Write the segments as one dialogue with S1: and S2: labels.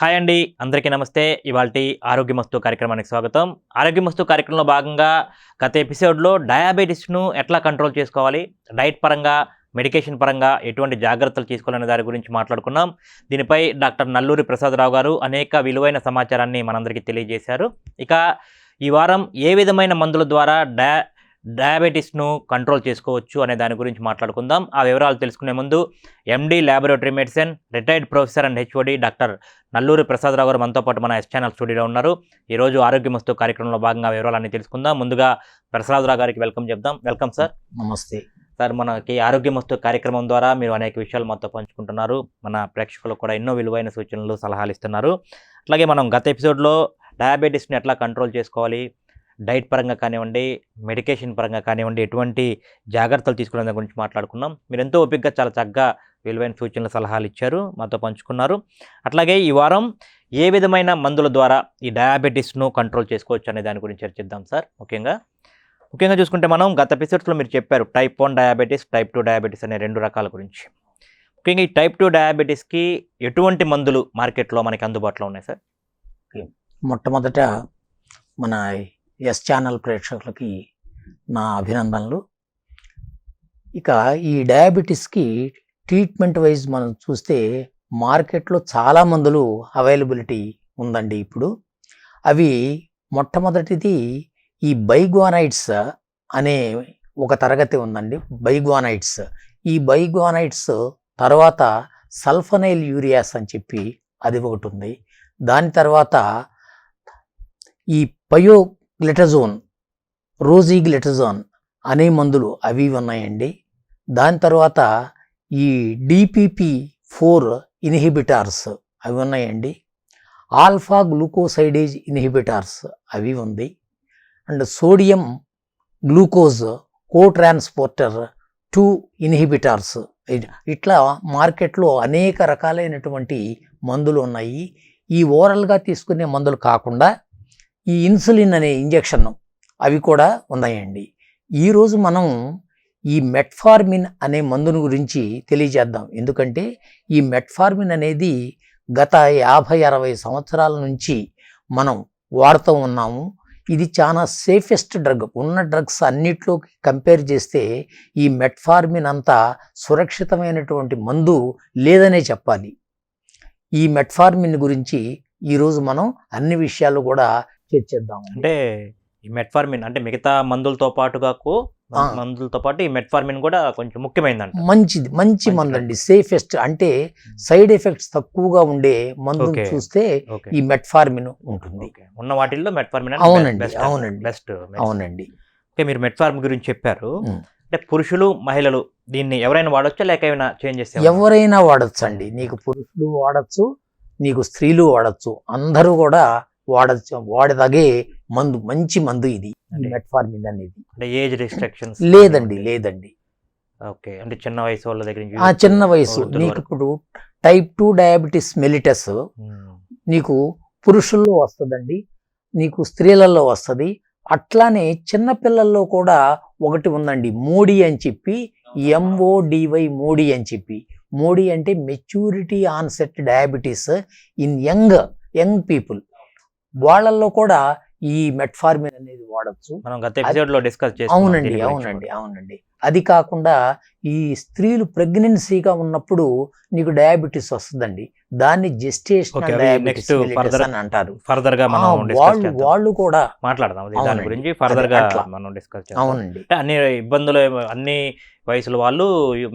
S1: Hi అండి అందరికీ నమస్తే. ఇవాళ ఆరోగ్యమస్తు కార్యక్రమానికి స్వాగతం. ఆరోగ్యమస్తు కార్యక్రమంలో భాగంగా గత ఎపిసోడ్లో డయాబెటీస్ను ఎట్లా కంట్రోల్ చేసుకోవాలి డైట్ పరంగా మెడికేషన్ పరంగా ఎటువంటి జాగ్రత్తలు తీసుకోవాలనే దాని గురించి మాట్లాడుకున్నాం. దీనిపై డాక్టర్ నల్లూరి ప్రసాదరావు గారు అనేక విలువైన సమాచారాన్ని మనందరికీ తెలియజేశారు. ఇక ఈ వారం ఏ విధమైన మందుల ద్వారా డయా డయాబెటీస్ను కంట్రోల్ చేసుకోవచ్చు అనే దాని గురించి మాట్లాడుకుందాం. ఆ వివరాలు తెలుసుకునే ముందు MD laboratory medicine retired professor and HOD doctor Nalluri Prasadarao గారు మనతో పాటు మన ఎస్ ఛానల్ స్టూడియోలో ఉన్నారు. ఈరోజు ఆరోగ్యమస్తు కార్యక్రమంలో భాగంగా వివరాలన్నీ తెలుసుకుందాం. ముందుగా ప్రసాదరావు గారికి వెల్కమ్ చెప్దాం. Welcome sir.
S2: నమస్తే.
S1: సార్ మనకి ఆరోగ్యమస్తు కార్యక్రమం ద్వారా మీరు అనేక విషయాలు మాతో పంచుకుంటున్నారు. మన ప్రేక్షకులకు కూడా ఎన్నో విలువైన సూచనలు సలహాలు ఇస్తున్నారు. అట్లాగే మనం గత ఎపిసోడ్లో డయాబెటీస్ని ఎట్లా కంట్రోల్ చేసుకోవాలి డైట్ పరంగా కానివ్వండి మెడికేషన్ పరంగా కానివ్వండి ఎటువంటి జాగ్రత్తలు తీసుకునే దాని గురించి మాట్లాడుకున్నాం మీరు ఎంతో ఓపికగా చాలా చక్కగా విలువైన సూచనలు సలహాలు ఇచ్చారు. మాతో పంచుకున్నారు. అట్లాగే ఈ వారం ఏ విధమైన మందుల ద్వారా ఈ డయాబెటీస్ను కంట్రోల్ చేసుకోవచ్చు అనే దాని గురించి చర్చిద్దాం సార్. ముఖ్యంగా ముఖ్యంగా చూసుకుంటే మనం గత ఎపిసోడ్స్లో మీరు చెప్పారు type one diabetes type two diabetes అనే రెండు రకాల గురించి. ముఖ్యంగా ఈ టైప్ టూ డయాబెటీస్కి ఎటువంటి మందులు మార్కెట్లో మనకి అందుబాటులో ఉన్నాయి సార్?
S2: మొట్టమొదట మన ఎస్ ఛానల్ ప్రేక్షకులకి నా అభినందనలు. ఇక ఈ డయాబెటీస్కి ట్రీట్మెంట్ వైజ్ మనం చూస్తే మార్కెట్లో చాలా మందులు అవైలబిలిటీ ఉందండి ఇప్పుడు. అవి మొట్టమొదటిది ఈ బైగ్వానైట్స్ అనే ఒక తరగతి ఉందండి. బైగ్వానైట్స్. ఈ బైగ్వానైట్స్ తర్వాత సల్ఫనైల్ యూరియాస్ అని చెప్పి అది ఒకటి ఉంది. దాని తర్వాత ఈ పయో గ్లిటజోన్ రోజీ గ్లిటజోన్ అనే మందులు అవి ఉన్నాయండి. దాని తర్వాత ఈ డిపిపి ఫోర్ ఇన్హిబిటార్స్ అవి ఉన్నాయండి. ఆల్ఫా గ్లూకోసైడేజ్ ఇన్హిబిటార్స్ అవి ఉంది. And sodium glucose co transporter two inhibitors ఇట్లా మార్కెట్లో అనేక రకాలైనటువంటి మందులు ఉన్నాయి. ఈ ఓరల్గా తీసుకునే మందులు కాకుండా ఈ ఇన్సులిన్ అనే ఇంజెక్షన్ అవి కూడా ఉన్నాయండి. ఈరోజు మనం ఈ మెట్ఫార్మిన్ అనే మందును గురించి తెలియజేద్దాం. ఎందుకంటే ఈ మెట్ఫార్మిన్ అనేది గత యాభై అరవై సంవత్సరాల నుంచి మనం వాడుతూ ఉన్నాము. ఇది చాలా సేఫెస్ట్ డ్రగ్. ఉన్న డ్రగ్స్ అన్నిట్లోకి కంపేర్ చేస్తే ఈ మెట్ఫార్మిన్ అంతా సురక్షితమైనటువంటి మందు లేదనే చెప్పాలి. ఈ మెట్ఫార్మిన్ గురించి ఈరోజు మనం అన్ని విషయాలు కూడా చర్చిద్దాం
S1: అంటే ఈ మెట్ఫార్మిన్ అంటే మిగతా మందులతో పాటుగా. మందులతో పాటు ఈ మెట్ఫార్మిన్ కూడా కొంచెం ముఖ్యమైనదంట
S2: మంచిది మంచి మందు అండి సేఫెస్ట్ అంటే సైడ్ ఎఫెక్ట్స్ తక్కువగా ఉండే మందు. చూస్తే ఈ మెట్ఫార్మిన్ ఉంటుంది.
S1: ఉన్న వాటిల్లో మెట్ఫార్మిన్
S2: అవునండి,
S1: బెస్ట్
S2: అవునండి.
S1: బెస్ట్
S2: అవునండి.
S1: ఓకే మీరు మెట్ఫార్మిన్ గురించి చెప్పారు. అంటే పురుషులు మహిళలు దీన్ని ఎవరైనా వాడొచ్చా? లేక ఏమైనా చేంజ్ చేస్తే
S2: ఎవరైనా వాడచ్చు అండి నీకు పురుషులు వాడచ్చు నీకు స్త్రీలు వాడచ్చు. అందరూ కూడా వాడచ్చు వాడదగే మందు మంచి మందు ఇది. మెట్ఫార్మిన్ అనేది.
S1: అంటే ఏజ్ రిస్ట్రిక్షన్స్
S2: లేదండి లేదండి.
S1: ఓకే అంటే చిన్న వయసు వాళ్ళ దగ్గర
S2: ఆ చిన్న వయసు. నీకు. ఇప్పుడు టైప్ టూ డయాబెటీస్ మెలిటస్. నీకు పురుషుల్లో వస్తుందండి నీకు స్త్రీలలో వస్తుంది. అట్లానే చిన్న పిల్లల్లో కూడా ఒకటి ఉందండి మోడీ అని చెప్పి ఎంఓడివై మోడీ అని చెప్పి. మోడీ అంటే maturity onset diabetes in young young people. వాళ్ళల్లో కూడా ఈ మెట్ఫార్మిన్ అనేది వాడచ్చు.
S1: మనం గత ఎపిసోడ్లో డిస్కస్
S2: అవునండి అవునండి అవునండి. అది కాకుండా ఈ స్త్రీలు ప్రెగ్నెన్సీగా ఉన్నప్పుడు నీకు డయాబెటీస్ వస్తుందండి. దాన్ని జెస్టేషన్ డయాబెటీస్ అని అంటారు. ఫర్దర్గా
S1: మనం
S2: వాళ్ళు వాళ్ళు కూడా
S1: మాట్లాడదాం దాని. గురించి
S2: ఫర్దర్గా.
S1: మనం డిస్కస్ చేద్దాం.
S2: అవునండి.
S1: అన్ని ఇబ్బందులు అన్ని వయసుల వాళ్ళు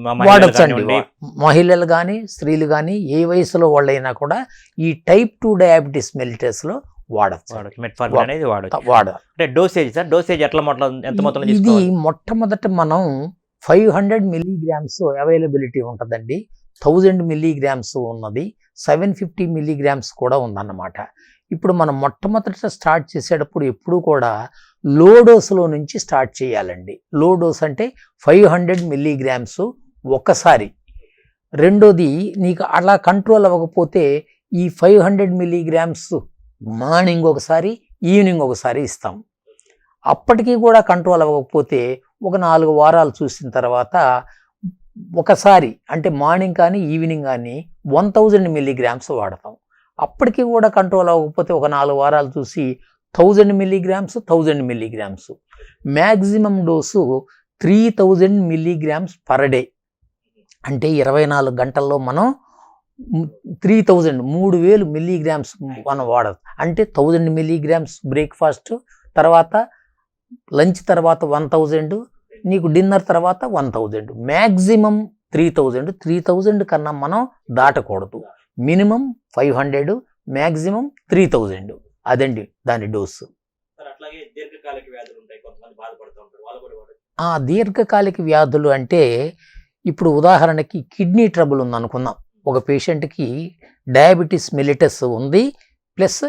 S2: వాడచ్చండి. మహిళలు కానీ స్త్రీలు కానీ ఏ వయసులో వాళ్ళైనా కూడా ఈ టైప్ టూ డయాబెటీస్ మెలిటస్లో వాడచ్చు.
S1: మెట్ఫార్మిన్ అనేది వాడచ్చు. అంటే డోసేజ్ సార్? డోసేజ్ ఎట్లా మొత్తం ఎంత మొత్తంలో
S2: ఇది మొట్టమొదట మనం ఫైవ్ హండ్రెడ్ మిల్లీగ్రామ్స్ అవైలబిలిటీ ఉంటుందండి. థౌజండ్ మిల్లీగ్రామ్స్ ఉన్నది. సెవెన్ ఫిఫ్టీ మిల్లీగ్రామ్స్ కూడా ఉందన్నమాట. ఇప్పుడు మనం మొట్టమొదట స్టార్ట్ చేసేటప్పుడు ఎప్పుడు కూడా లో డోస్లో నుంచి స్టార్ట్ చేయాలండి. లో డోస్ అంటే ఫైవ్ హండ్రెడ్ మిల్లీగ్రామ్స్ ఒక్కసారి రెండోది నీకు అలా కంట్రోల్ అవ్వకపోతే ఈ ఫైవ్ హండ్రెడ్ మిల్లీగ్రామ్స్ మార్నింగ్ ఒకసారి ఈవినింగ్ ఒకసారి ఇస్తాం. అప్పటికీ కూడా కంట్రోల్ అవ్వకపోతే ఒక నాలుగు వారాలు చూసిన తర్వాత ఒకసారి అంటే మార్నింగ్ కానీ ఈవినింగ్ కానీ వన్ థౌజండ్ మిల్లీగ్రామ్స్ వాడతాం. అప్పటికి కూడా కంట్రోల్ అవ్వకపోతే ఒక నాలుగు వారాలు చూసి thousand milligrams thousand milligrams. Maximum dose three thousand milligrams per day. అంటే ఇరవై నాలుగు గంటల్లో మనం త్రీ థౌజండ్ మూడు వేలు మిల్లీగ్రామ్స్ మనం వాడదు. అంటే థౌజండ్ మిల్లీగ్రామ్స్ బ్రేక్ఫాస్ట్ తర్వాత లంచ్ తర్వాత వన్ థౌజండ్ నీకు డిన్నర్ తర్వాత one thousand. Maximum three thousand three thousand కన్నా మనం దాటకూడదు. Minimum five hundred maximum three thousand. అదండి దాని డోసు. ఆ దీర్ఘకాలిక వ్యాధులు అంటే ఇప్పుడు ఉదాహరణకి కిడ్నీ ట్రబుల్ ఉంది అనుకుందాం ఒక పేషెంట్కి డయాబెటీస్ మిలిటస్ ఉంది ప్లస్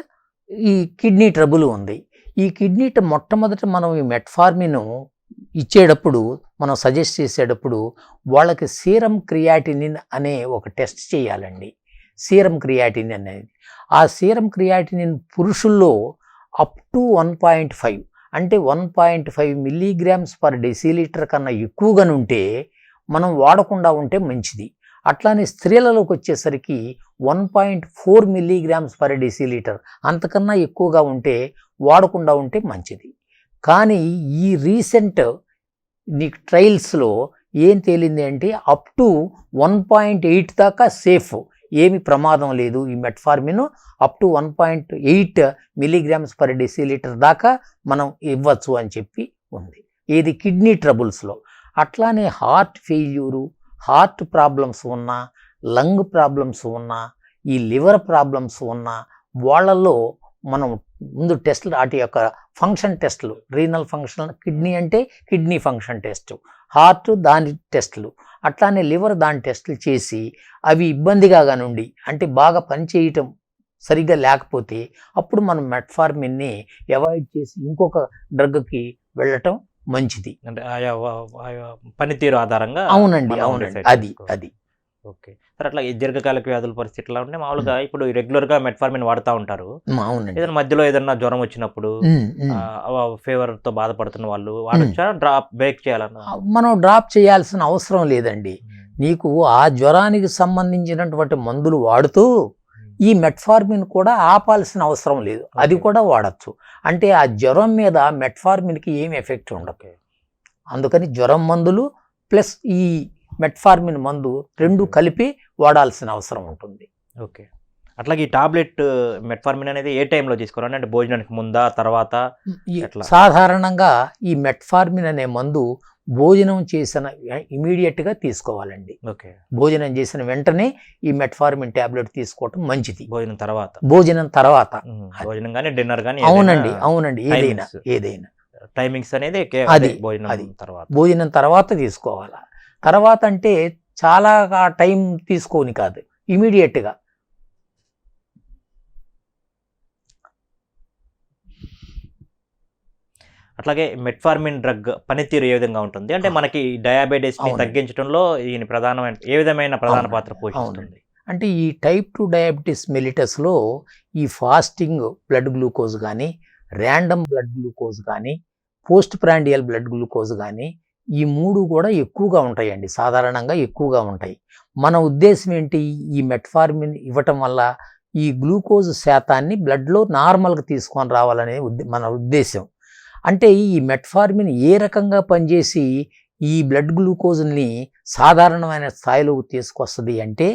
S2: ఈ కిడ్నీ ట్రబుల్ ఉంది. ఈ కిడ్నీ మొట్టమొదట మనం ఈ మెట్ఫార్మిన్ ఇచ్చేటప్పుడు మనం సజెస్ట్ చేసేటప్పుడు వాళ్ళకి సీరం క్రియాటినిన్ అనే ఒక టెస్ట్ చేయాలండి. సీరం క్రియాటినిన్ అనేది. ఆ సీరం క్రియాటినిన్ పురుషుల్లో up to one point five అంటే one point five milligrams per decilitre కన్నా ఎక్కువగా ఉంటే మనం వాడకుండా ఉంటే మంచిది. అట్లానే స్త్రీలలోకి వచ్చేసరికి one point four milligrams per decilitre. అంతకన్నా ఎక్కువగా ఉంటే వాడకుండా ఉంటే మంచిది. కానీ ఈ రీసెంట్ నీకు ట్రయల్స్లో ఏం తేలింది అంటే up to one point eight దాకా సేఫ్. ఏమి ప్రమాదం లేదు ఈ metformin. Up to one point eight milligrams per decilitre దాకా మనం ఇవ్వచ్చు అని చెప్పి ఉంది. ఏది కిడ్నీ ట్రబుల్స్లో. అట్లానే హార్ట్ ఫెయిల్యూరు హార్ట్ ప్రాబ్లమ్స్ ఉన్నా లంగ్ ప్రాబ్లమ్స్ ఉన్నా ఈ లివర్ ప్రాబ్లమ్స్ ఉన్నా వాళ్ళల్లో మనం ముందు టెస్ట్లు వాటి యొక్క ఫంక్షన్ టెస్ట్లు రీనల్ ఫంక్షన్ కిడ్నీ అంటే కిడ్నీ ఫంక్షన్ టెస్ట్ హార్ట్ దాని టెస్టులు అట్లానే లివర్ దాని టెస్టులు చేసి అవి ఇబ్బందిగా కానుండి అంటే బాగా పనిచేయటం సరిగ్గా లేకపోతే అప్పుడు మనం మెట్ఫార్మిన్ని అవాయిడ్ చేసి ఇంకొక డ్రగ్కి వెళ్ళటం మంచిది.
S1: అంటే ఆయా పనితీరు ఆధారంగా
S2: అవునండి అవునండి. అది. అది.
S1: ఓకే. సార్ అట్లా ఈ దీర్ఘకాలిక వ్యాధుల పరిస్థితి ఎట్లా ఉంటే మామూలుగా ఇప్పుడు రెగ్యులర్గా మెట్ఫార్మిన్ వాడుతూ ఉంటారు.
S2: అవునండి.
S1: ఏదైనా మధ్యలో ఏదైనా జ్వరం వచ్చినప్పుడు. ఫీవర్తో బాధపడుతున్న వాళ్ళు వాడొచ్చా? డ్రాప్ బ్రేక్ చేయాలన్న?
S2: మనం డ్రాప్ చేయాల్సిన అవసరం లేదండి. నీకు ఆ జ్వరానికి సంబంధించినటువంటి మందులు వాడుతూ ఈ మెట్ఫార్మిన్ కూడా ఆపాల్సిన అవసరం లేదు. అది. కూడా వాడచ్చు. అంటే ఆ జ్వరం మీద మెట్ఫార్మిన్కి ఏం ఎఫెక్ట్ ఉండదు. అందుకని జ్వరం మందులు ప్లస్ ఈ మెట్ఫార్మిన్ మందు రెండు కలిపి వాడాల్సిన అవసరం ఉంటుంది.
S1: ఓకే. అట్లాగే ఈ టాబ్లెట్ మెట్ఫార్మిన్ అనేది ఏ టైంలో తీసుకోవాలి అంటే భోజనానికి ముందా తర్వాత?
S2: సాధారణంగా ఈ మెట్ఫార్మిన్ అనే మందు భోజనం చేసిన ఇమీడియట్గా తీసుకోవాలండి.
S1: ఓకే.
S2: భోజనం చేసిన వెంటనే ఈ మెట్ఫార్మిన్ టాబ్లెట్ తీసుకోవటం మంచిది.
S1: భోజనం తర్వాత.
S2: భోజనం తర్వాత.
S1: భోజనం కానీ డిన్నర్ కానీ
S2: అవునండి అవునండి. ఏదైనా. ఏదైనా.
S1: టైమింగ్స్ అనేది
S2: అది,
S1: అదే భోజనం
S2: అది.
S1: తర్వాత.
S2: భోజనం తర్వాత తీసుకోవాలా. తర్వాత అంటే చాలా టైం తీసుకోని కాదు. ఇమీడియట్గా.
S1: అట్లాగే మెట్ఫార్మిన్ డ్రగ్ పనితీరు ఏ విధంగా ఉంటుంది అంటే. మనకి డయాబెటీస్ని
S2: అవునండి.
S1: తగ్గించడంలో ఈయన ప్రధానమైన ఏ విధమైన ప్రధాన. పాత్ర పోషిస్తుంది.
S2: అంటే ఈ టైప్ టు డయాబెటీస్ మెలిటస్లో ఈ ఫాస్టింగ్ బ్లడ్ గ్లూకోజ్ కానీ ర్యాండమ్ బ్లడ్ గ్లూకోజ్ కానీ పోస్ట్ ప్రాండియల్ బ్లడ్ గ్లూకోజ్ కానీ ఈ మూడు కూడా ఎక్కువగా ఉంటాయండి సాధారణంగా ఎక్కువగా ఉంటాయి మన ఉద్దేశం ఏంటి ఈ మెట్ఫార్మిన్ ఇవ్వటం వల్ల ఈ గ్లూకోజ్ శాతాన్ని బ్లడ్లో నార్మల్గా తీసుకొని రావాలనే మన ఉద్దేశం అంటే ఈ మెట్ఫార్మిన్ ఏ రకంగా పనిచేసి ఈ బ్లడ్ గ్లూకోజ్ని సాధారణమైన స్థాయిలో తీసుకొస్తుంది అంటే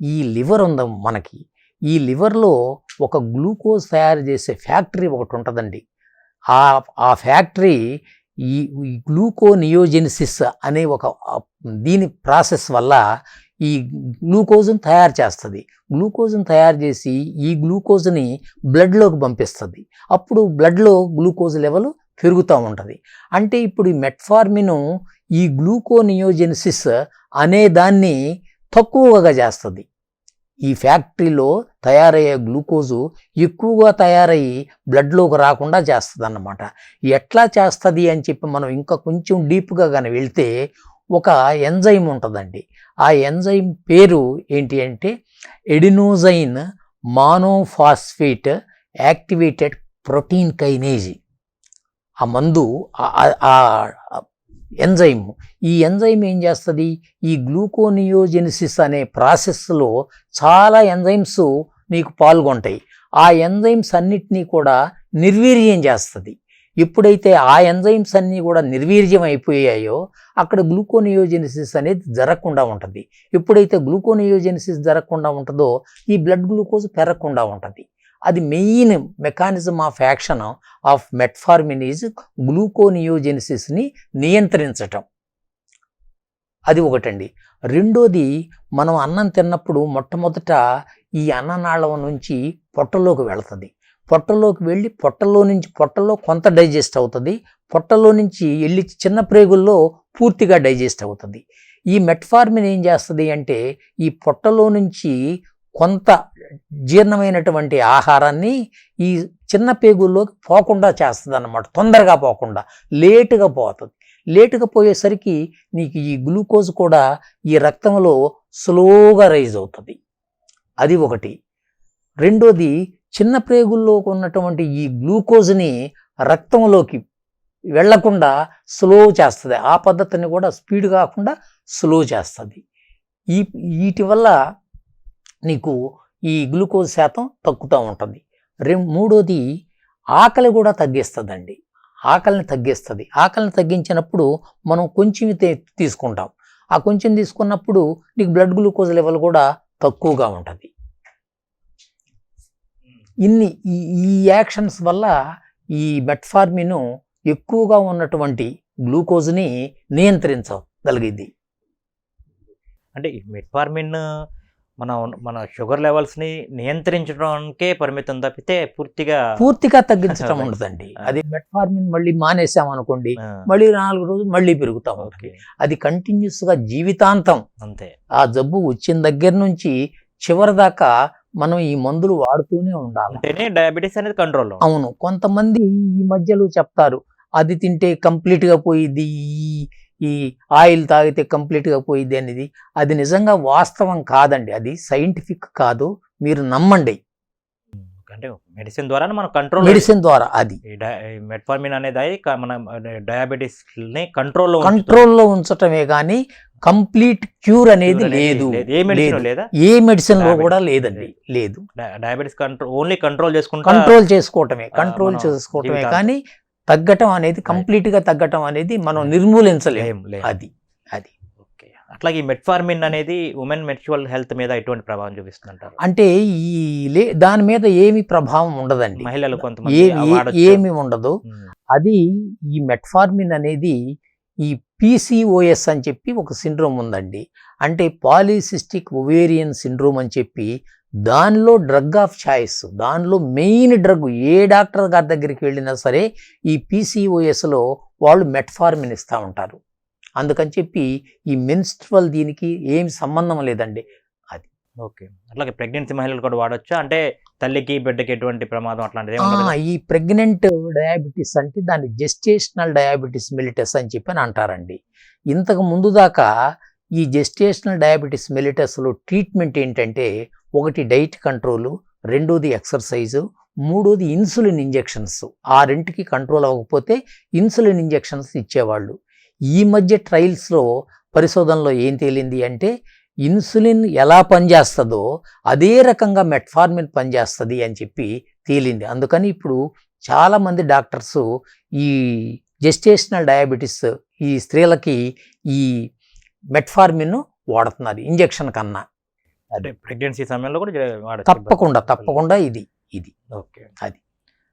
S2: ఈ లివర్ ఉంది మనకి. ఈ లివర్లో ఒక గ్లూకోజ్ తయారు చేసే ఫ్యాక్టరీ ఒకటి ఉంటుందండి. ఆ ఆ ఫ్యాక్టరీ ఈ గ్లూకోనియోజెనిసిస్ అనే ఒక దీని ప్రాసెస్ వల్ల ఈ గ్లూకోజ్ని తయారు చేస్తుంది. గ్లూకోజ్ని తయారు చేసి ఈ గ్లూకోజ్ని బ్లడ్లోకి పంపిస్తుంది. అప్పుడు బ్లడ్లో గ్లూకోజ్ లెవెల్ పెరుగుతూ ఉంటుంది. అంటే ఇప్పుడు ఈ మెట్ఫార్మిన్ ఈ గ్లూకోనియోజెనిసిస్ అనే దాన్ని తక్కువగా చేస్తుంది. ఈ ఫ్యాక్టరీలో తయారయ్యే గ్లూకోజు ఎక్కువగా తయారయ్యి బ్లడ్లోకి రాకుండా చేస్తుంది అన్నమాట ఎట్లా చేస్తుంది అని చెప్పి మనం ఇంకా కొంచెం డీప్గా కానీ వెళ్తే ఒక ఎంజైమ్ ఉంటుందండి. ఆ ఎంజైమ్ పేరు ఏంటి అంటే ఎడినోజైన్ మానోఫాస్ఫేట్ యాక్టివేటెడ్ ప్రోటీన్ కైనేజీ. ఆ మందు ఆ- ఎంజైమ్ ఈ ఎంజైమ్ ఏం చేస్తుంది? ఈ గ్లూకోనియోజెనిసిస్ అనే ప్రాసెస్లో చాలా ఎంజైమ్స్ నీకు పాల్గొంటాయి. ఆ ఎంజైమ్స్ అన్నిటినీ కూడా నిర్వీర్యం చేస్తుంది. ఎప్పుడైతే ఆ ఎంజైమ్స్ అన్నీ కూడా నిర్వీర్యం అయిపోయాయో అక్కడ గ్లూకోనియోజెనిసిస్ అనేది జరగకుండా ఉంటుంది. ఎప్పుడైతే గ్లూకోనియోజెనిసిస్ జరగకుండా ఉంటుందో ఈ బ్లడ్ గ్లూకోజ్ పెరగకుండా ఉంటుంది. అది main mechanism of action of metformin is గ్లూకోనియోజెనిసిస్ని నియంత్రించటం. అది ఒకటండి. రెండోది మనం అన్నం తిన్నప్పుడు మొట్టమొదట ఈ అన్ననాళం నుంచి పొట్టలోకి వెళుతుంది. పొట్టలోకి వెళ్ళి పొట్టలో నుంచి పొట్టలో కొంత డైజెస్ట్ అవుతుంది. పొట్టలో నుంచి వెళ్ళి చిన్న ప్రేగుల్లో పూర్తిగా డైజెస్ట్ అవుతుంది. ఈ మెట్ఫార్మిన్ ఏం చేస్తుంది అంటే ఈ పొట్టలో నుంచి కొంత జీర్ణమైనటువంటి ఆహారాన్ని ఈ చిన్న పేగుల్లోకి పోకుండా చేస్తుంది అన్నమాట తొందరగా పోకుండా లేటుగా పోతుంది. లేటుగా పోయేసరికి నీకు ఈ గ్లూకోజ్ కూడా ఈ రక్తంలో స్లోగా రైజ్ అవుతుంది. అది ఒకటి. రెండోది చిన్న ప్రేగుల్లో ఉన్నటువంటి ఈ గ్లూకోజ్ని రక్తంలోకి వెళ్ళకుండా స్లో చేస్తుంది. ఆ పద్ధతిని కూడా స్పీడ్ కాకుండా స్లో చేస్తుంది. ఈ వీటి వల్ల నీకు ఈ గ్లూకోజ్ శాతం తగ్గుతూ ఉంటుంది. రె మూడోది ఆకలి కూడా తగ్గిస్తుందండి. ఆకలిని తగ్గిస్తుంది. ఆకలిని తగ్గించినప్పుడు మనం కొంచెం తీసుకుంటాం. ఆ కొంచెం తీసుకున్నప్పుడు నీకు బ్లడ్ గ్లూకోజ్ లెవెల్ కూడా తక్కువగా ఉంటుంది. ఇన్ని ఈ ఈ యాక్షన్స్ వల్ల ఈ మెట్ఫార్మిన్ ఎక్కువగా ఉన్నటువంటి గ్లూకోజ్ని నియంత్రించగలిగింది.
S1: అంటే ఈ మెట్ఫార్మిన్ మన మన షుగర్ లెవెల్స్ని నియంత్రించడానికే పరిమితం తప్పితే పూర్తిగా
S2: పూర్తిగా తగ్గించడం. ఉండదండి. అది మెట్ఫార్మిన్ మళ్ళీ మానేసాం అనుకోండి మళ్ళీ నాలుగు రోజులు మళ్ళీ పెరుగుతా. అది కంటిన్యూస్గా జీవితాంతం
S1: అంతే.
S2: ఆ జబ్బు వచ్చిన దగ్గర నుంచి చివరి దాకా మనం ఈ మందులు వాడుతూనే ఉండాలి.
S1: డయాబెటీస్ అనేది కంట్రోల్లో
S2: అవును. కొంతమంది ఈ మధ్యలో చెప్తారు అది తింటే complete గా పోయిద్ది ఈ ఆయిల్ తాగితే complete గా పోయిద్ది అనేది అది నిజంగా వాస్తవం కాదండి. అది సైంటిఫిక్ కాదు. మీరు నమ్మండి.
S1: అంటే మెడిసిన్ ద్వారా మనం కంట్రోల్
S2: మెడిసిన్ ద్వారా అది.
S1: మెట్ఫార్మిన్ అనేది మన డయాబెటీస్ని కంట్రోల్లో
S2: కంట్రోల్లో ఉంచటమే కానీ కంప్లీట్ క్యూర్ అనేది లేదు.
S1: ఏ మెడిసిన్
S2: లేదు. ఏ మెడిసిన్లో కూడా లేదండి. లేదు.
S1: డయాబెటీస్ కంట్రోల్ ఓన్లీ కంట్రోల్ చేసుకుంటా
S2: కంట్రోల్ చేసుకోవటమే. కంట్రోల్ చేసుకోవటమే. కానీ తగ్గటం అనేది కంప్లీట్గా తగ్గటం అనేది మనం నిర్మూలించలేము
S1: లేం.
S2: అది.
S1: ఓకే. అట్లాగే ఈ మెట్ఫార్మిన్ అనేది ఉమెన్ మెచ్యువల్ హెల్త్ మీద ఎటువంటి ప్రభావం చూపిస్తుంది అంటారు
S2: అంటే ఈ లే దాని మీద ఏమి ప్రభావం ఉండదండి.
S1: మహిళలు కొంతమంది.
S2: ఏమి ఉండదు. అది ఈ మెట్ఫార్మిన్ అనేది ఈ పీసీఓఎస్ అని చెప్పి ఒక సిండ్రోమ్ ఉందండి. అంటే పాలిసిస్టిక్ ఒవేరియన్ సిండ్రోమ్ అని చెప్పి దానిలో డ్రగ్ ఆఫ్ చాయిస్ దానిలో మెయిన్ డ్రగ్ ఏ డాక్టర్ గారి దగ్గరికి వెళ్ళినా సరే ఈ పీసీఓఎస్లో వాళ్ళు మెట్ఫార్మిన్ ఇస్తూ ఉంటారు. అందుకని చెప్పి ఈ మెన్స్ట్రల్ దీనికి ఏమి సంబంధం లేదండి.
S1: ఓకే. అట్లాగే ప్రెగ్నెన్సీ మహిళలు కూడా వాడొచ్చా? అంటే తల్లికి బిడ్డకి ఎటువంటి ప్రమాదం అట్లాంటిది
S2: ఈ ప్రెగ్నెంట్ డయాబెటీస్ అంటే దాన్ని జెస్టేషనల్ డయాబెటీస్ మిలిటస్ అని చెప్పి అని అంటారండి. ఇంతకు ముందు దాకా ఈ జెస్టేషనల్ డయాబెటీస్ మెలిటస్లో ట్రీట్మెంట్ ఏంటంటే ఒకటి డైట్ కంట్రోలు రెండోది ఎక్సర్సైజు మూడోది ఇన్సులిన్ ఇంజెక్షన్స్ ఆ రెంటికి కంట్రోల్ అవ్వకపోతే ఇన్సులిన్ ఇంజెక్షన్స్ ఇచ్చేవాళ్ళు. ఈ మధ్య ట్రయల్స్లో పరిశోధనలో ఏం తేలింది అంటే ఇన్సులిన్ ఎలా పనిచేస్తుందో అదే రకంగా మెట్ఫార్మిన్ పనిచేస్తుంది అని చెప్పి తేలింది. అందుకని ఇప్పుడు చాలామంది డాక్టర్స్ ఈ జెస్టేషనల్ డయాబెటీస్ ఈ స్త్రీలకి ఈ మెట్ఫార్మిన్ వాడుతున్నారు ఇంజెక్షన్ కన్నా.
S1: ప్రెగ్నెన్సీ సమయంలో కూడా
S2: తప్పకుండా తప్పకుండా ఇది ఇది.
S1: ఓకే.
S2: అది.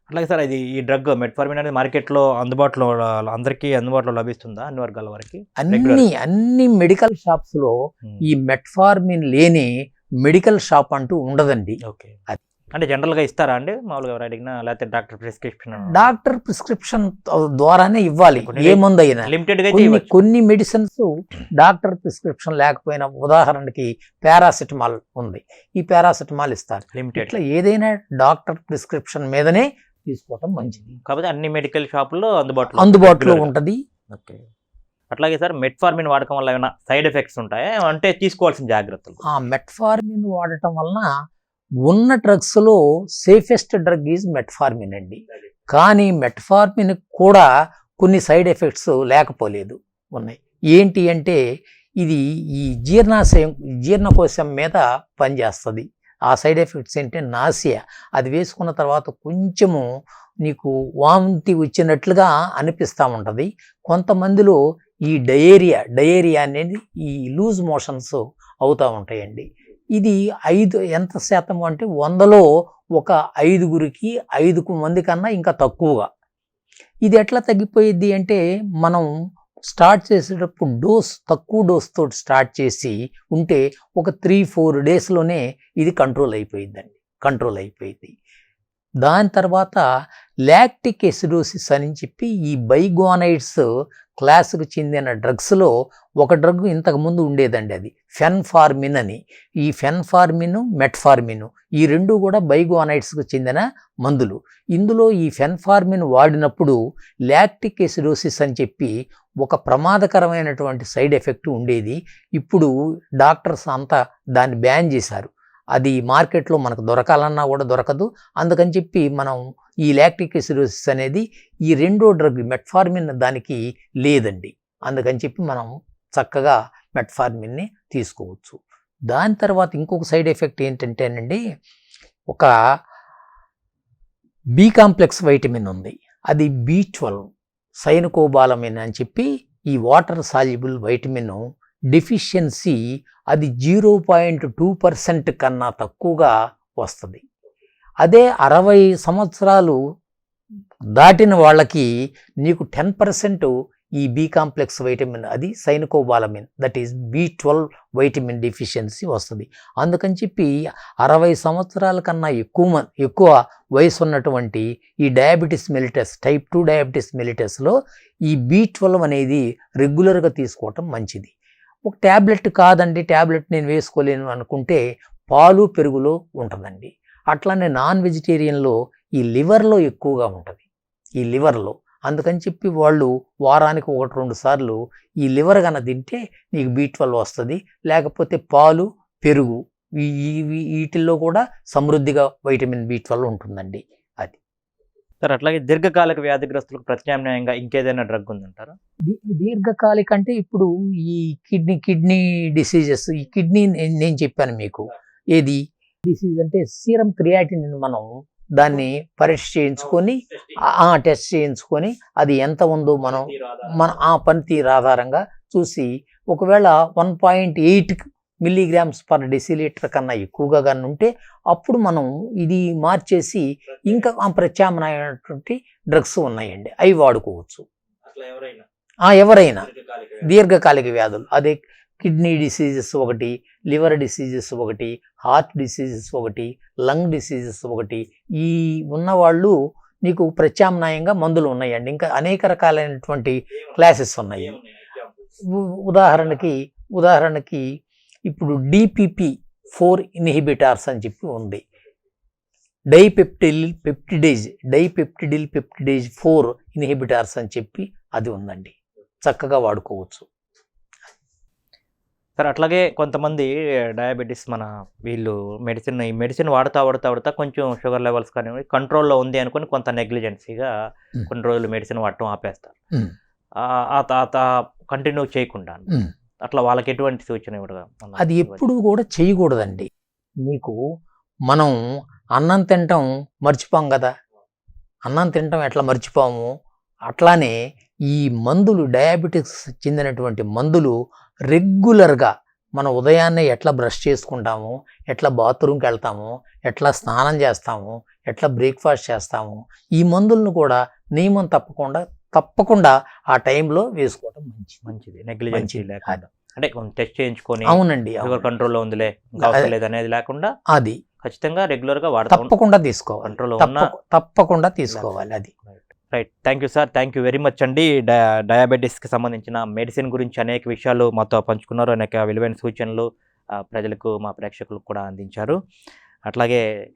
S1: అట్లాగే సార్ ఇది ఈ డ్రగ్ మెట్ఫార్మిన్ అనేది మార్కెట్లో అందుబాటులో అందరికీ అందుబాటులో లభిస్తుందా అన్ని వర్గాల వారికి?
S2: అన్ని అన్ని మెడికల్ షాప్స్లో ఈ మెట్ఫార్మిన్ లేని మెడికల్ షాప్ అంటూ ఉండదండి.
S1: ఓకే.
S2: అది.
S1: అంటే జనరల్గా ఇస్తారా అండి? మామూలుగా ఎవరు అడిగినా లేకపోతే డాక్టర్ ప్రిస్క్రిప్షన్
S2: డాక్టర్ ప్రిస్క్రిప్షన్ ద్వారానే ఇవ్వాలి. ఏ మందు అయినా
S1: లిమిటెడ్
S2: కొన్ని మెడిసిన్స్ డాక్టర్ ప్రిస్క్రిప్షన్ లేకపోయినా ఉదాహరణకి పారాసిటమాల్ ఉంది. ఈ పారాసిటమాల్ ఇస్తారు.
S1: లిమిటెడ్.
S2: ఇట్లా ఏదైనా డాక్టర్ ప్రిస్క్రిప్షన్ మీదనే తీసుకోవటం మంచిది.
S1: కాకపోతే అన్ని మెడికల్ షాపుల్లో అందుబాటులో
S2: అందుబాటులో. ఉంటది.
S1: ఓకే. అట్లాగే సార్ మెట్ఫార్మిన్ వాడకం వల్ల ఏమైనా సైడ్ ఎఫెక్ట్స్ ఉంటాయా? అంటే తీసుకోవాల్సిన జాగ్రత్తలు.
S2: ఆ మెట్ఫార్మిన్ వాడటం వలన ఉన్న drugs లో సేఫెస్ట్ డ్రగ్ ఈజ్ మెట్ఫార్మిన్ అండి కానీ మెట్ఫార్మిన్ కూడా కొన్ని సైడ్ ఎఫెక్ట్స్ లేకపోలేదు ఉన్నాయి. ఏంటి అంటే ఇది ఈ జీర్ణాశయం జీర్ణకోశం మీద పనిచేస్తుంది. ఆ సైడ్ ఎఫెక్ట్స్ ఏంటంటే నాసియా. అది వేసుకున్న తర్వాత కొంచెము నీకు వాంతి వచ్చినట్లుగా అనిపిస్తూ ఉంటుంది. కొంతమందిలో ఈ డయేరియా డయేరియా అనేది ఈ లూజ్ మోషన్స్ అవుతూ ఉంటాయండి. ఇది ఐదు ఎంత శాతం అంటే వందలో ఒక ఐదుగురికి ఐదుకు మంది కన్నా ఇంకా తక్కువగా. ఇది ఎట్లా తగ్గిపోయిద్ది అంటే మనం స్టార్ట్ చేసేటప్పుడు డోస్ తక్కువ డోస్తో స్టార్ట్ చేసి ఉంటే ఒక త్రీ ఫోర్ డేస్లోనే ఇది కంట్రోల్ అయిపోయిందండి కంట్రోల్ అయిపోయింది దాని తర్వాత లాక్టిక్ ఎసిడోసిస్ అని చెప్పి ఈ బైగోనైడ్స్ క్లాస్కు చెందిన డ్రగ్స్లో ఒక డ్రగ్ ఇంతకుముందు ఉండేదండి అది. ఫెన్ఫార్మిన్ అని. ఈ ఫెన్ఫార్మిన్ మెట్ఫార్మిన్ ఈ రెండు కూడా బైగోనైట్స్కు చెందిన మందులు. ఇందులో ఈ ఫెన్ఫార్మిన్ వాడినప్పుడు లాక్టిక్ ఎసిడోసిస్ అని చెప్పి ఒక ప్రమాదకరమైనటువంటి సైడ్ ఎఫెక్ట్ ఉండేది. ఇప్పుడు డాక్టర్స్ అంతా దాన్ని బ్యాన్ చేశారు. అది మార్కెట్లో మనకు దొరకాలన్నా కూడా దొరకదు. అందుకని చెప్పి మనం ఈ లాక్టిక్ ఎసిడోసిస్ అనేది ఈ రెండో డ్రగ్ మెట్ఫార్మిన్ దానికి లేదండి. అందుకని చెప్పి మనం చక్కగా మెట్ఫార్మిన్ని తీసుకోవచ్చు. దాని తర్వాత ఇంకొక సైడ్ ఎఫెక్ట్ ఏంటంటేనండి ఒక బి కాంప్లెక్స్ వైటమిన్ ఉంది. అది బి ట్వెల్వ్ సైనకోబాలమిన్ అని చెప్పి ఈ వాటర్ సాల్యుబుల్ వైటమిన్ డెఫిషియన్సీ అది జీరో పాయింట్ టూ పర్సెంట్ కన్నా తక్కువగా వస్తుంది. అదే అరవై సంవత్సరాలు దాటిన వాళ్ళకి నీకు టెన్ పర్సెంట్ ఈ బి కాంప్లెక్స్ వైటమిన్ అది cyanocobalamin that is B twelve vitamin deficiency వస్తుంది. అందుకని చెప్పి అరవై సంవత్సరాల కన్నా ఎక్కువ ఎక్కువ వయసు ఉన్నటువంటి ఈ diabetes mellitus type two diabetes మెలిటస్లో ఈ బి ట్వెల్వ్ అనేది రెగ్యులర్గా తీసుకోవటం మంచిది. ఒక ట్యాబ్లెట్ కాదండి ట్యాబ్లెట్ నేను వేసుకోలేను అనుకుంటే పాలు పెరుగులో ఉంటుందండి. అట్లానే నాన్ వెజిటేరియన్లో ఈ లివర్లో ఎక్కువగా ఉంటుంది. ఈ లివర్లో. అందుకని చెప్పి వాళ్ళు వారానికి ఒకటి రెండు సార్లు ఈ లివర్ కన తింటే నీకు బీ ట్వెల్వ్ వస్తుంది. లేకపోతే పాలు పెరుగు. వీటిల్లో కూడా సమృద్ధిగా వైటమిన్ బీ ట్వెల్వ్ ఉంటుందండి.
S1: సార్ అట్లాగే దీర్ఘకాలిక వ్యాధిగ్రస్తులకు ప్రత్యామ్నాయంగా ఇంకేదైనా డ్రగ్ ఉందంటారా?
S2: దీ- దీర్ఘకాలిక అంటే ఇప్పుడు ఈ కిడ్నీ కిడ్నీ డిసీజెస్ ఈ కిడ్నీ నేను నేను చెప్పాను మీకు. ఏది? డిసీజ్ అంటే సీరం క్రియాటిన్ మనం దాన్ని పరీక్ష చేయించుకొని ఆ టెస్ట్ చేయించుకొని అది ఎంత ఉందో మనం మన ఆ పనితీరు ఆధారంగా చూసి ఒకవేళ one point eight milligrams per decilitre కన్నా ఎక్కువగా కానీ ఉంటే అప్పుడు మనం ఇది మార్చేసి ఇంకా ప్రత్యామ్నాయమైనటువంటి డ్రగ్స్ ఉన్నాయండి. అవి వాడుకోవచ్చు. ఆ ఎవరైనా. దీర్ఘకాలిక వ్యాధులు. అదే కిడ్నీ డిసీజెస్ ఒకటి లివర్ డిసీజెస్ ఒకటి హార్ట్ డిసీజెస్ ఒకటి లంగ్ డిసీజెస్ ఒకటి. ఈ ఉన్నవాళ్ళు నీకు ప్రత్యామ్నాయంగా మందులు ఉన్నాయండి. ఇంకా అనేక రకాలైనటువంటి క్లాసెస్ ఉన్నాయి. ఉదాహరణకి ఉదాహరణకి ఇప్పుడు డిపిపి ఫోర్ ఇన్హిబిటార్స్ అని చెప్పి ఉంది. Dipeptidyl peptidase dipeptidyl peptidase four inhibitors అని చెప్పి అది ఉందండి. చక్కగా వాడుకోవచ్చు.
S1: సార్ అట్లాగే కొంతమంది డయాబెటీస్ మన వీళ్ళు మెడిసిన్ ఈ మెడిసిన్ వాడుతా వాడుతా వాడుతా కొంచెం షుగర్ లెవెల్స్ కానివ్వండి కంట్రోల్లో ఉంది అనుకొని కొంత నెగ్లిజెన్సీగా. కొన్ని రోజులు మెడిసిన్ వాడటం ఆపేస్తారు. కంటిన్యూ చేయకుండా. అట్లా వాళ్ళకి ఎటువంటి సూచన
S2: అది ఎప్పుడు కూడా చేయకూడదండి. నీకు మనం అన్నం తినటం మర్చిపోం కదా. అన్నం తినటం ఎట్లా మర్చిపోము? అట్లానే ఈ మందులు డయాబెటిక్స్ చెందినటువంటి మందులు రెగ్యులర్గా మన ఉదయాన్నే ఎట్లా బ్రష్ చేసుకుంటాము? ఎట్లా బాత్రూమ్కి వెళ్తాము? ఎట్లా స్నానం చేస్తాము? ఎట్లా బ్రేక్ఫాస్ట్ చేస్తాము? ఈ మందులను కూడా నియమం తప్పకుండా తప్పకుండా ఆ టైంలో వేసుకోవటం మంచిది.
S1: మంచిది నెగ్లిజెన్సీ. లేకుండా. అంటే టెస్ట్ చేయించుకొని
S2: అవునండి
S1: షుగర్
S2: అవునండి.
S1: కంట్రోల్లో ఉందిలే లేదు అనేది లేకుండా
S2: అది.
S1: ఖచ్చితంగా రెగ్యులర్గా వాడతాం.
S2: తప్పకుండా తీసుకోవాలి. తప్ప- తప్పకుండా తీసుకోవాలి అది.
S1: Right thank you sir thank you very much అండి. డయా- డయాబెటీస్కి సంబంధించిన మెడిసిన్ గురించి అనేక విషయాలు మాతో పంచుకున్నారు. అనేక విలువైన సూచనలు ప్రజలకు మా ప్రేక్షకులకు కూడా అందించారు. అట్లాగే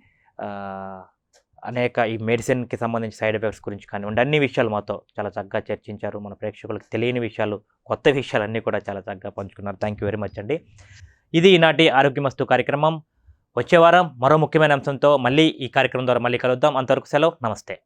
S1: అనేక ఈ మెడిసిన్కి సంబంధించి సైడ్ ఎఫెక్ట్స్ గురించి కానివ్వండి అన్ని విషయాలు మాతో చాలా చక్కగా చర్చించారు. మన ప్రేక్షకులకు తెలియని విషయాలు కొత్త విషయాలు అన్నీ కూడా చాలా చక్కగా పంచుకున్నారు. థ్యాంక్ యూ వెరీ మచ్ అండి. ఇది ఈనాటి ఆరోగ్యమస్తు కార్యక్రమం. వచ్చే వారం మరో ముఖ్యమైన అంశంతో మళ్ళీ ఈ కార్యక్రమం ద్వారా మళ్ళీ కలుద్దాం. అంతవరకు సెలవు. నమస్తే.